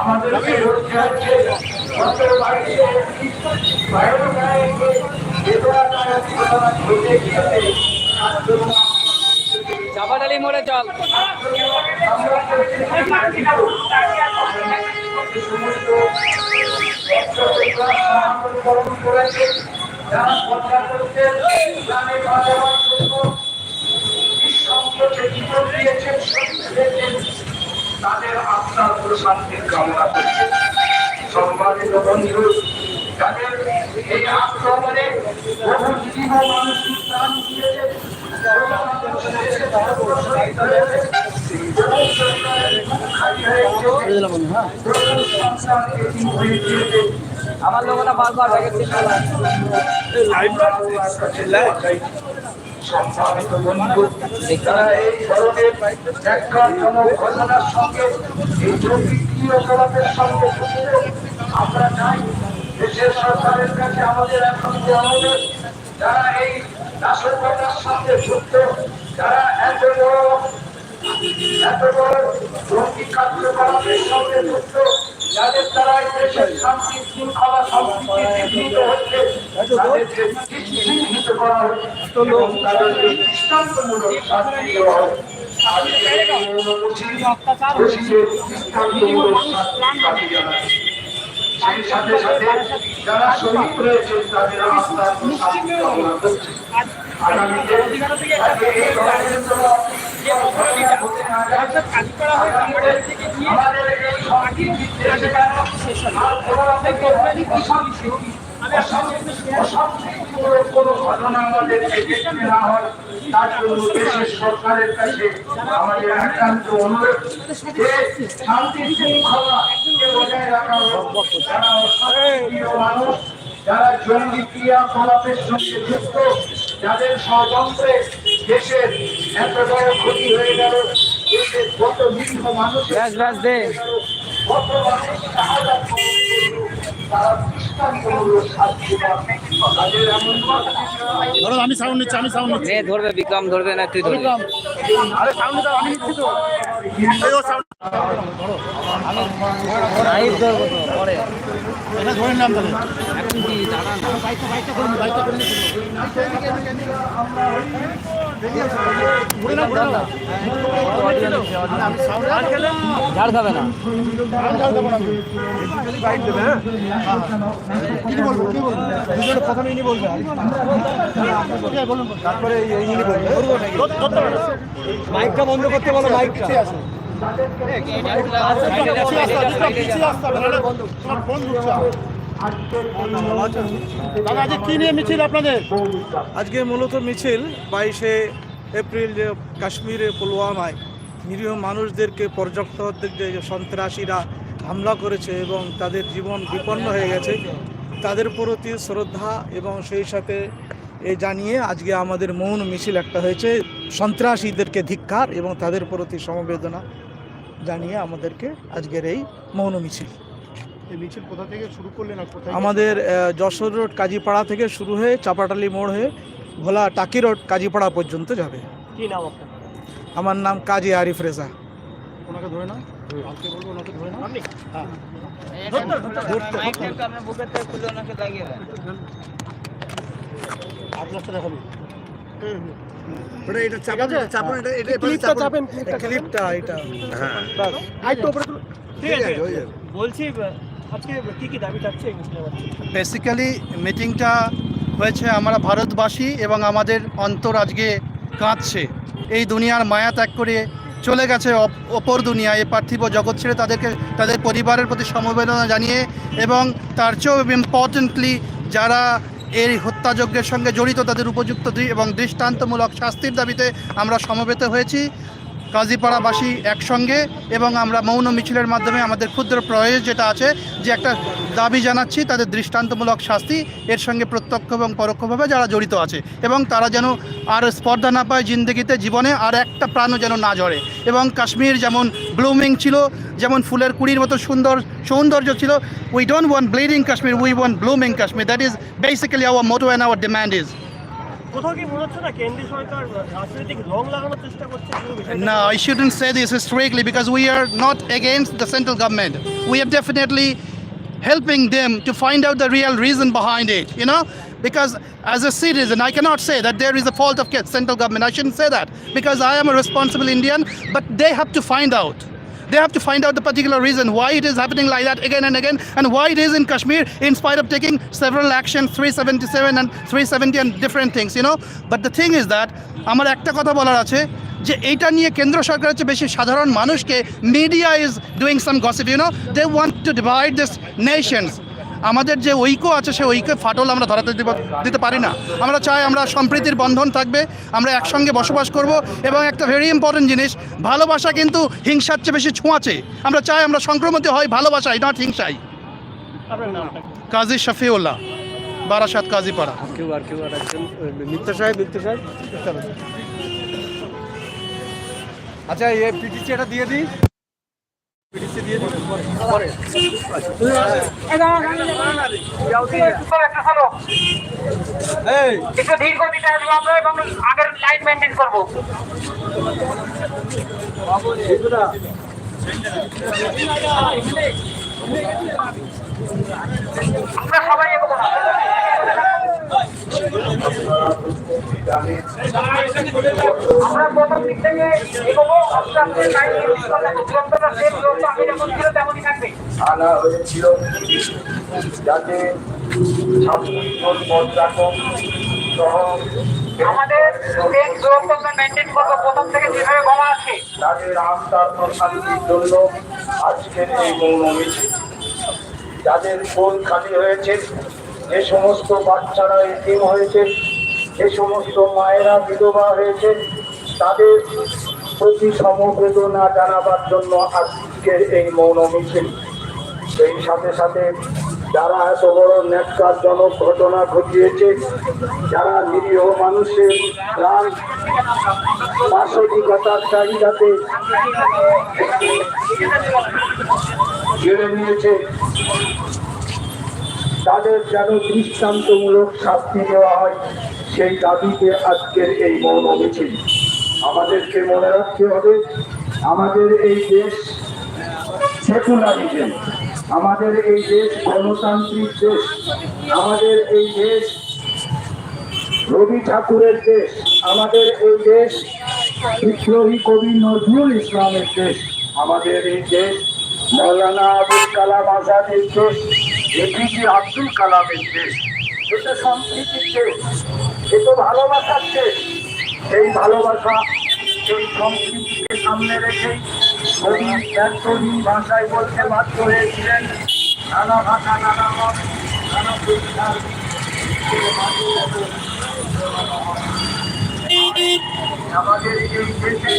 আমাদেরকে রক্ষা হচ্ছে অন্তর বাড়িতে বাইরে গায়ে বেদনা তারা জীবনা ঘটে গিয়েছে চাপাটালি মোড়ে চল। আমরা সমস্ত গ্রহণ করেছে যারা পর্দা করতে ইসলামে বাঁচাবার জন্য দিয়েছেন শহীদ হয়েছেন তাদের আত্মার প্রশান্তির কামনা করছে। সম্মানিত বন্ধু যাদের এই আক্রমণে বহু জীব মানুষ প্রাণ দিয়েছে। আমার লোকটা বারবার সম্মানিত যারা এই ধরনের সঙ্গে এই সঙ্গে আমরা চাই দেশের কাছে আমাদের এখন যে অনুরোধ যারা এই সঙ্গে যুক্ত যারা এত বড় এত বড় জঙ্গি কার্যকলাপের সঙ্গে যুক্ত যাদের দ্বারা দেশের শান্তি বিঘ্নিত হচ্ছে তাদেরকে চিহ্নিত করা হচ্ছে এবং তাদেরকে দৃষ্টান্তমূলক শাস্তি দেওয়া হবে আজকে এই অনুমোচিত দোষীদের দৃষ্টান্তমূলক শাস্তি দাবি জানাচ্ছি। সেই সাথে সাথে যারা শহীদ রয়েছে তাদের আত্মার শান্তি কামনা করছে আগামীতে এই ধরনের কোনো ঘটনা ঘটে না যায়, আগামীতে আমাদের এই কোনো ঘটনা আমাদেরকে দেখতে না হয় তার সরকারের কাছে আমাদের একান্ত অনুরোধ যে শান্তি শৃঙ্খলা যারা জঙ্গি ক্রিয়াকলাপের সঙ্গে যুক্ত যাদের ষড়যন্ত্রে দেশের এত বড় ক্ষতি হয়ে গেল দেশের কত নিরীহ মানুষ ধরো আমি সাউন্ড নিচ্ছি আমি সাউন্ড নিচ্ছি। ধরবে বিক্রম ধরবে না তুই ধরবি। আরে সাউন্ড দাও আমি নিচ্ছি তো। এই ও সাউন্ড লাইভ ধরবো তো পরে। এটা ধরে নাম তাহলে। এখন কি দাঁড়া না ঘুরে না ঘুরে না। আমি সাউন্ড হ্যাঁ আছে, মাইকটা বন্ধ করতে বলো পিছিয়ে আসতে আজকে কি নিয়ে মিছিল আপনাদের? আজকে মূলত মিছিল বাইশে এপ্রিল যে কাশ্মীরে পুলওয়ামায় নিরীহ মানুষদেরকে পর্যটকদের যে সন্ত্রাসীরা হামলা করেছে এবং তাদের জীবন বিপন্ন হয়ে গেছে, তাদের প্রতি শ্রদ্ধা এবং সেই সাথে এ জানিয়ে আজকে আমাদের মৌন মিছিল একটা হয়েছে। সন্ত্রাসীদেরকে ধিক্কার এবং তাদের প্রতি সমবেদনা জানিয়ে আমাদেরকে আজকের এই মৌন মিছিল। মিছিল কোথা থেকে শুরু করলেন আমাদের যশোর রোড কাজীপাড়া থেকে শুরু হয়ে চাপাটালি মোড় হয়ে ভোলা টাকি রোড কাজীপাড়া পর্যন্ত যাবে। কি নাম আপনার? আমার নাম কাজী আরিফ রেজা। ওনাকে ধরে না বলব ওনাকে ধরে না আপনি? হ্যাঁ। আপনার বলছি বেসিক্যালি মিটিংটা হয়েছে আমরা ভারতবাসী এবং আমাদের অন্তর আজকে কাঁদছে। এই দুনিয়ার মায়া ত্যাগ করে চলে গেছে অপ- অপর দুনিয়া এই পার্থিব জগৎ ছেড়ে তাদেরকে, তাদের পরিবারের প্রতি সমবেদনা জানিয়ে এবং তার চেয়েও ইম্পর্টেন্টলি যারা এই হত্যাযজ্ঞের সঙ্গে জড়িত তাদের উপযুক্ত এবং দৃষ্টান্তমূলক শাস্তির দাবিতে আমরা সমবেত হয়েছি। কাজীপাড়াবাসী একসঙ্গে এবং আমরা মৌন মিছিলের মাধ্যমে আমাদের ক্ষুদ্র প্রয়াস যেটা আছে, যে একটা দাবি জানাচ্ছি, তাদের দৃষ্টান্তমূলক শাস্তি, এর সঙ্গে প্রত্যক্ষ এবং পরোক্ষভাবে যারা জড়িত আছে এবং তারা যেন আর স্পর্ধা না পায় জিন্দগিতে জীবনে, আর একটা প্রাণও যেন না ঝরে। এবং কাশ্মীর যেমন ব্লুমিং ছিল, যেমন ফুলের কুড়ির মতো সুন্দর সৌন্দর্য ছিল we don't want bleeding Kashmir we want blooming Kashmir that is basically our motto and our demand is কোথাও কি মনে হচ্ছে না কেন্দ্রীয় সরকার রাজনৈতিক রং লাগানোর চেষ্টা করছে পুরো বিষয়টা? No, I shouldn't say this strictly because we are not against the central government. We are definitely helping them to find out the real reason behind it, you know? Because as a citizen, I cannot say that there is a fault of central government. I shouldn't say that because I am a responsible Indian, but they have to find out. They have to find out the particular reason why it is happening like that again and again, and why it is in Kashmir, in spite of taking several actions, 377 and 370 and different things, you know. But the thing is that আমার একটা কথা বলার আছে যে এইটা নিয়ে কেন্দ্র সরকারের চেয়ে বেশি সাধারণ মানুষকে media is doing some gossip you know they want to divide this nations আমাদের যে ঐক্য আছে সেই ঐক্যে ফাটল আমরা ধরাতে দিতে পারি না। আমরা চাই আমরা সম্প্রীতির বন্ধন থাকবে, আমরা একসঙ্গে বসবাস করব এবং একটা ভেরি ইম্পর্টেন্ট জিনিস, ভালোবাসা কিন্তু হিংসার চেয়ে বেশি ছোঁয়াচে। আমরা চাই আমরা সংক্রমিত হই ভালোবাসায় নট হিংসাই? কাজী শফিউল্লাহ, বারাসাত মিত্র সাহেব আচ্ছা এই পিটিসি এটা দিয়ে দিই পিটিসি দিয়ে দিই পরে এই একটু ধীর গতিতে আসব আমরা এবং আগের লাইন মেনটেন করব আমরা সবাই এগোবো না। আমরা প্রথম দিক থেকে এগোবো দূরত্ব যেমন ছিল তেমনই থাকবে। আনা হয়েছিল। যাতে আমাদের সেম দূরত্ব আমরা মেনটেন করব প্রথম থেকে যেভাবে বলা আছে। তাদের আত্মার প্রশান্তির জন্য আজকের এই মৌন মিছিল। যাদের কোল খালি হয়েছে যে সমস্ত বাচ্চারা এতিম হয়েছে যে সমস্ত মায়েরা বিধবা হয়েছে, তাদের প্রতি সমবেদনা জানাবার জন্য আজকের এই মৌন মিছিল। সেই সাথে সাথে যারা এত বড় ন্যাক্কারজনক ঘটনা ঘটিয়েছে, যারা নিরীহ মানুষের প্রাণ মাসিকতার চাহিদাতে কেড়ে নিয়েছে তাদের যেন দৃষ্টান্তমূলক শাস্তি দেওয়া হয়, সেই দাবিতে আজকের এই মৌন মিছিল আমাদেরকে মনে রাখতে হবে, আমাদের এই দেশ সেকুলারিজম, আমাদের এই দেশ গণতান্ত্রিক দেশ, আমাদের এই দেশ রবি ঠাকুরের দেশ, আমাদের এই দেশ বিদ্রোহী কবি নজরুল ইসলামের দেশ, আমাদের এই দেশ মৌলানা আবুল কালাম আজাদের দেশ এপিজে আব্দুল কালামের দেশ। এটা সম্প্রীতির দেশ এ তো ভালোবাসার দেশ। সেই ভালোবাসা সেই সম্প্রীতিকে সামনে রেখে কবি এতদিন ভাষায় বলতে বাধ্য হয়েছিলেন। নানা ভাষা, নানা মত, নানা পরীক্ষার আমাদের এই দেশে